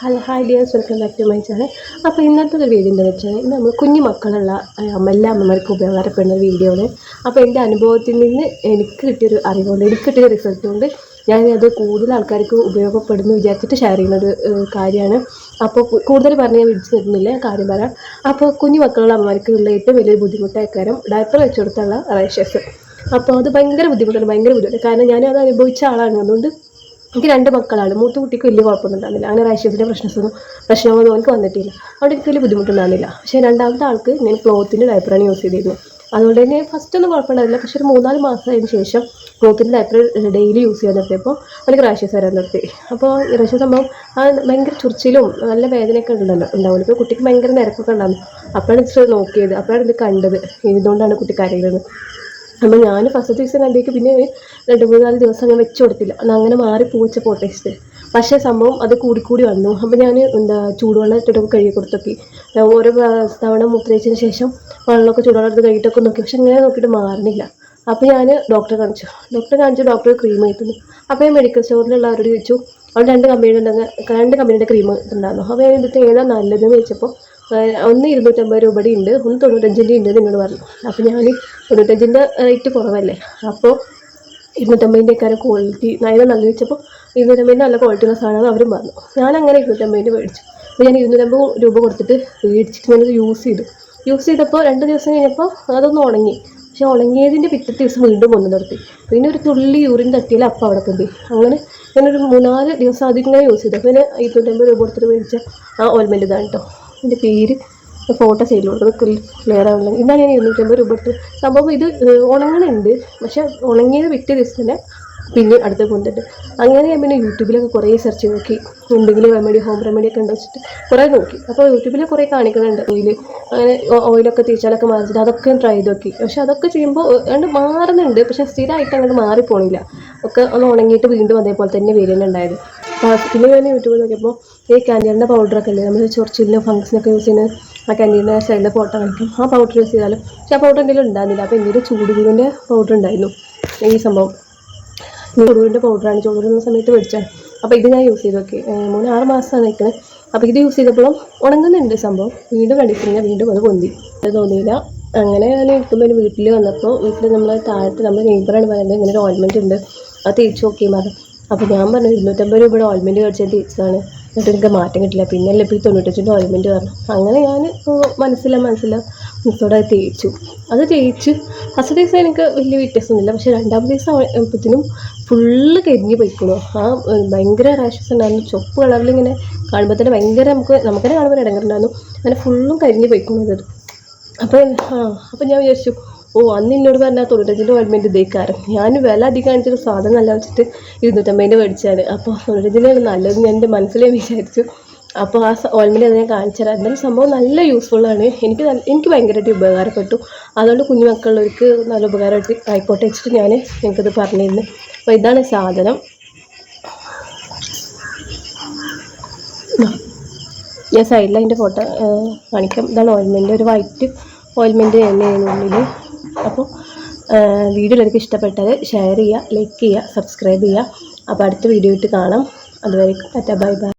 Hello hi dears welcome back to my channel അപ്പോൾ ഇന്നത്തെ ഒരു വീഡിയോ എന്താണെന്ന് വെച്ചാൽ ഇന്ന് നമ്മൾ കുഞ്ഞു മക്കളുള്ള എല്ലാ അമ്മമാർക്കും ഉപകാരപ്പെടുന്ന ഒരു വീഡിയോ ആണ്. അപ്പോൾ എന്റെ അനുഭവത്തിൽ നിന്ന് എനിക്ക് കിട്ടിയൊരു അറിവുകൊണ്ട് എനിക്ക് കിട്ടിയ റിസൾട്ട് ഉണ്ട്. ഞാൻ അത് കൂടുതൽ ആൾക്കാർക്ക് ഉപയോഗപ്പെടുന്നു വിചാരിച്ചിട്ട് ഷെയർ ചെയ്യുന്ന ഒരു കാര്യമാണ്. അപ്പോൾ കൂടുതൽ പറഞ്ഞ് ഞാൻ വിളിച്ചു തരുന്നില്ല കാര്യം പറയാം. അപ്പോൾ കുഞ്ഞു മക്കളുള്ള അമ്മമാർക്ക് ഉള്ള ഏറ്റവും വലിയൊരു ബുദ്ധിമുട്ടായ കാര്യം ഡയപ്പർ വെച്ച് കൊടുത്തുള്ള റേഷ്യസ് അപ്പോൾ അത് ഭയങ്കര ബുദ്ധിമുട്ടാണ് ഭയങ്കര ബുദ്ധിമുട്ട് കാരണം ഞാൻ അത് അനുഭവിച്ച ആളാണ്. അതുകൊണ്ട് എനിക്ക് രണ്ട് മക്കളാണ്. മൂത്ത കുട്ടിക്ക് വലിയ കുഴപ്പമൊന്നും അങ്ങനെ റേഷ്യത്തിന്റെ പ്രശ്നമൊന്നും പ്രശ്നമൊന്നും എനിക്ക് വന്നിട്ടില്ല. അവിടെ എനിക്ക് വലിയ ബുദ്ധിമുട്ടുണ്ടായിരുന്നില്ല. പക്ഷേ രണ്ടാമത്തെ ആൾക്ക് ഞാൻ ക്ലോത്തിന്റെ ഡയപ്പറാണ് യൂസ് ചെയ്തിരുന്നത്. അതുകൊണ്ട് തന്നെ ഫസ്റ്റ് ഒന്നും കുഴപ്പമുണ്ടായിരുന്നില്ല. പക്ഷേ ഒരു മൂന്നാൽ മാസമായതിന് ശേഷം ക്ലോത്തിന്റെ ഡയപ്പർ ഡെയിലി യൂസ് ചെയ്യാൻ നിർത്തിയപ്പോൾ എനിക്ക് റാഷ്യസ് വരാൻ നിർത്തി. അപ്പോൾ ഈ റാഷ്യസ് സംഭവം ആ ഭയങ്കര ചുറിച്ചിലും നല്ല വേദനയൊക്കെ ഉണ്ടല്ലോ ഉണ്ടാവില്ല ഇപ്പോൾ കുട്ടിക്ക് ഭയങ്കര നിരക്കൊക്കെ ഉണ്ടായിരുന്നു അപ്പോഴാണ് നോക്കിയത്. അപ്പോഴാണ് ഇത് കണ്ടത്. ഇതുകൊണ്ടാണ് കുട്ടി കരയുന്നത്. അപ്പോൾ ഞാൻ ഫസ്റ്റ് ദിവസം കണ്ടേക്ക് പിന്നെ രണ്ട് മൂന്നാൽ ദിവസം അങ്ങനെ വെച്ച് കൊടുത്തില്ല. അങ്ങനെ മാറി പൂച്ച പോട്ടേസ്റ്റ് പക്ഷേ സംഭവം അത് കൂടിക്കൂടി വന്നു. അപ്പോൾ ഞാൻ എന്താ ചൂടുവെള്ളം ഇട്ടിട്ടൊക്കെ കഴുകി കൊടുത്തൊക്കെ. ഓരോ തവണ മൂത്രയിച്ചതിന് ശേഷം വെള്ളമൊക്കെ ചൂടുവെള്ളം എടുത്ത് കഴുകിയിട്ടൊക്കെ നോക്കി. പക്ഷെ അങ്ങനെ നോക്കിയിട്ട് മാറുന്നില്ല അപ്പോൾ ഞാൻ ഡോക്ടറെ കാണിച്ചു. ഡോക്ടറെ കാണിച്ചു ഡോക്ടർ ക്രീം കിട്ടുന്നു അപ്പോൾ ഞാൻ മെഡിക്കൽ സ്റ്റോറിലുള്ളവരോട് ചോദിച്ചു. അവിടെ രണ്ട് കമ്പനിയുടെ രണ്ട് കമ്പനിയുടെ ക്രീം ഉണ്ടായിരുന്നു അപ്പോൾ ഞാൻ എന്നിട്ട് ഏതാ നല്ലതെന്ന് ചോദിച്ചപ്പോൾ ഒന്ന് ഇരുന്നൂറ്റമ്പത് രൂപയുടെ ഉണ്ട് ഒന്ന് തൊണ്ണൂറ്റഞ്ചിന്റെ ഉണ്ട് നിങ്ങൾ പറഞ്ഞു. അപ്പോൾ ഞാൻ തൊണ്ണൂറ്റഞ്ചിന്റെ റേറ്റ് കുറവല്ലേ? അപ്പോൾ ഇരുന്നൂറ്റമ്പതിന്റെ ഒക്കെ ക്വാളിറ്റി നല്ല നല്ല വെച്ചപ്പോൾ ഇരുന്നൂറ്റമ്പതിന്റെ നല്ല ക്വാളിറ്റി ഉള്ള സാധനമാണ് അവരും പറഞ്ഞു. ഞാൻ അങ്ങനെ ഇരുന്നൂറ്റമ്പതിന്റെ മേടിച്ചു. അപ്പോൾ ഞാൻ ഇരുന്നൂറ്റമ്പത് രൂപ കൊടുത്തിട്ട് മേടിച്ചിട്ട് ഞാനത് യൂസ് ചെയ്തു. യൂസ് ചെയ്തപ്പോൾ രണ്ട് ദിവസം കഴിഞ്ഞപ്പോൾ അതൊന്ന് ഉണങ്ങി. പക്ഷെ ഉണങ്ങിയതിന്റെ പിറ്റത്തെ ദിവസം വീണ്ടും കൊണ്ടു നിർത്തി പിന്നെ ഒരു തുള്ളി യൂറിൻ തട്ടിയിൽ അപ്പം അവിടെ പൊന്തി അങ്ങനെ ഞാനൊരു മൂന്നാൽ ദിവസം അതിങ്ങനെ യൂസ് ചെയ്തു. അപ്പോൾ ഞാൻ ഇരുന്നൂറ്റമ്പത് രൂപ കൊടുത്തിട്ട് മേടിച്ച ആ ഓയിൽമെന്റ് ഇതാണ് കേട്ടോ എന്റെ പേര് ഫോട്ടോ സൈഡിലോട്ട് ക്ലിയർ ആവുന്നില്ല. ഇതാണ് ഞാൻ ഇരുന്നൂറ്റമ്പത് രൂപ എടുത്ത് സംഭവം ഇത് ഉണങ്ങണുണ്ട്. പക്ഷെ ഉണങ്ങിയത് പിറ്റേ ദിവസം തന്നെ പിന്നെ അടുത്ത് കൊണ്ടിട്ട്. അങ്ങനെ ഞാൻ പിന്നെ യൂട്യൂബിലൊക്കെ കുറേ സെർച്ച് നോക്കി. എന്തെങ്കിലും റെമഡി ഹോം റെമഡി ഒക്കെ ഉണ്ടോ വെച്ചിട്ട് കുറേ നോക്കി. അപ്പോൾ യൂട്യൂബിൽ കുറേ കാണിക്കുന്നുണ്ട്. ഓയിൽ അങ്ങനെ ഓയിലൊക്കെ തേച്ചാലൊക്കെ മാറിച്ചിട്ട് അതൊക്കെ ട്രൈ ചെയ്ത് നോക്കി. പക്ഷെ അതൊക്കെ ചെയ്യുമ്പോൾ അങ്ങോട്ട് മാറുന്നുണ്ട്. പക്ഷെ സ്ഥിരമായിട്ട് അങ്ങോട്ട് മാറിപ്പോണില്ല. ഒക്കെ ഒന്ന് ഉണങ്ങിയിട്ട് വീണ്ടും അതേപോലെ തന്നെ വരുന്നുണ്ടായത് പിന്നെ ഞാൻ യൂട്യൂബിൽ നോക്കിയപ്പോൾ ഈ കാൻഡീന്റെ പൗഡറൊക്കെ അല്ലേ നമ്മൾ ചൊറിച്ചിലിനും ഫംഗ്ഷനൊക്കെ യൂസ് ചെയ്യുന്ന ആ കാൻഡീന്റെ സൈഡിലെ ഫോട്ടോ കാണിക്കും. ആ പൗഡർ യൂസ് ചെയ്താലും പക്ഷെ ആ പൗഡർ എന്തെങ്കിലും ഉണ്ടായിരുന്നില്ല. അപ്പോൾ എന്റെ ചൂടുകുരുവിന്റെ പൗഡർ ഉണ്ടായിരുന്നു. ഈ സംഭവം. ചൂടുകുരുവിന്റെ പൗഡറാണ് ചൂടുകുരുന്ന സമയത്ത് മേടിച്ചാണ് അപ്പോൾ ഇത് ഞാൻ യൂസ് ചെയ്ത് നോക്കി. മൂന്ന് ആറ് മാസമാണ് നിൽക്കുന്നത് അപ്പോൾ ഇത് യൂസ് ചെയ്തപ്പോഴും ഉണങ്ങുന്നുണ്ട് സംഭവം. വീണ്ടും കണ്ടിട്ടില്ല. വീണ്ടും അത് പൊന്തി. തോന്നിയില്ല. അങ്ങനെ ഞാൻ എടുക്കുമ്പോൾ വീട്ടിൽ വന്നപ്പോൾ വീട്ടിൽ നമ്മൾ താഴത്ത് നമ്മൾ നെയ്ബറാണ് പറയുന്നത്. ഇങ്ങനെ ഒരു ഓയിൻമെന്റ് ഉണ്ട്. അത് തേച്ച് നോക്കിയാൽ പറഞ്ഞു അപ്പോൾ ഞാൻ പറഞ്ഞു ഇരുന്നൂറ്റമ്പത് രൂപയുടെ ഓയിൽമെന്റ് മേടിച്ചത് തിരിച്ചതാണ് എന്നിട്ട് എനിക്ക് മാറ്റം കിട്ടില്ല. പിന്നെ അല്ലെങ്കിൽ ഈ തൊണ്ണൂറ്റഞ്ചിന്റെ ഓയിൽമെന്റ് പറഞ്ഞു. അങ്ങനെ ഞാൻ മനസ്സില്ല മനസ്സില്ല മിസ്സോടെ അത് തേച്ചു. അത് തേച്ച് ഫസ്റ്റ് ദിവസം എനിക്ക് വലിയ വ്യത്യാസമൊന്നുമില്ല. പക്ഷേ രണ്ടാമത്തെ ദിവസം ആയപ്പോഴത്തേനും ഫുള്ള് കരിഞ്ഞ് പോയിക്കണു. ആ ഭയങ്കര റാഷസ് ഉണ്ടായിരുന്നു. ചുവപ്പ് കളറിൽ ഇങ്ങനെ കാണുമ്പോൾ തന്നെ ഭയങ്കര നമുക്ക് നമുക്ക് തന്നെ കാണുമ്പോൾ ഇടങ്ങറുണ്ടായിരുന്നു. അങ്ങനെ ഫുള്ളും കരിഞ്ഞ് പോയിക്കണു അത്. അപ്പോൾ ആ അപ്പോൾ ഞാൻ വിചാരിച്ചു ഓ അന്ന് എന്നോട് പറഞ്ഞാൽ തൊണ്ണൂറ്റഞ്ചിന്റെ ഓയിൽമെന്റ് ഇതേക്കാരം. ഞാൻ വില അധികം കാണിച്ചിട്ട് സാധനം നല്ല വെച്ചിട്ട് ഇരുന്നൂറ്റമ്പതിന്റെ മേടിച്ചാണ് അപ്പോൾ തൊണ്ണൂറ്റഞ്ചിന്റെ നല്ലത് ഞാൻ എന്റെ മനസ്സിലേ വിചാരിച്ചു. അപ്പോൾ ആ ഓയിൽമെന്റ് അത് ഞാൻ കാണിച്ചു തരാം. എന്തായാലും സംഭവം നല്ല യൂസ്ഫുള്ളാണ് എനിക്ക് നല്ല- എനിക്ക് ഭയങ്കരമായിട്ട് ഉപകാരപ്പെട്ടു. അതുകൊണ്ട് കുഞ്ഞു മക്കളുള്ളവർക്ക് നല്ല ഉപകാരമായിട്ട് ആയിക്കോട്ടെ വെച്ചിട്ട് ഞാൻ നിങ്ങൾക്കത് പറഞ്ഞിരുന്നു. അപ്പോൾ ഇതാണ് സാധനം. ഞാൻ സൈഡിൽ അതിന്റെ ഫോട്ടോ കാണിക്കാം. ഇതാണ് ഓയിൽമെന്റ് ഒരു വൈറ്റ് ഓയിൽമെന്റ് തന്നെയാണ് ഉള്ളിൽ അപ്പോൾ വീഡിയോ എനിക്ക് ഇഷ്ടപ്പെട്ടാൽ ഷെയർ ചെയ്യുക ലൈക്ക് ചെയ്യുക സബ്സ്ക്രൈബ് ചെയ്യുക. അപ്പോൾ അടുത്ത വീഡിയോ ഇട്ട് കാണാം. അതുവരെ ടാറ്റ ബൈ ബൈ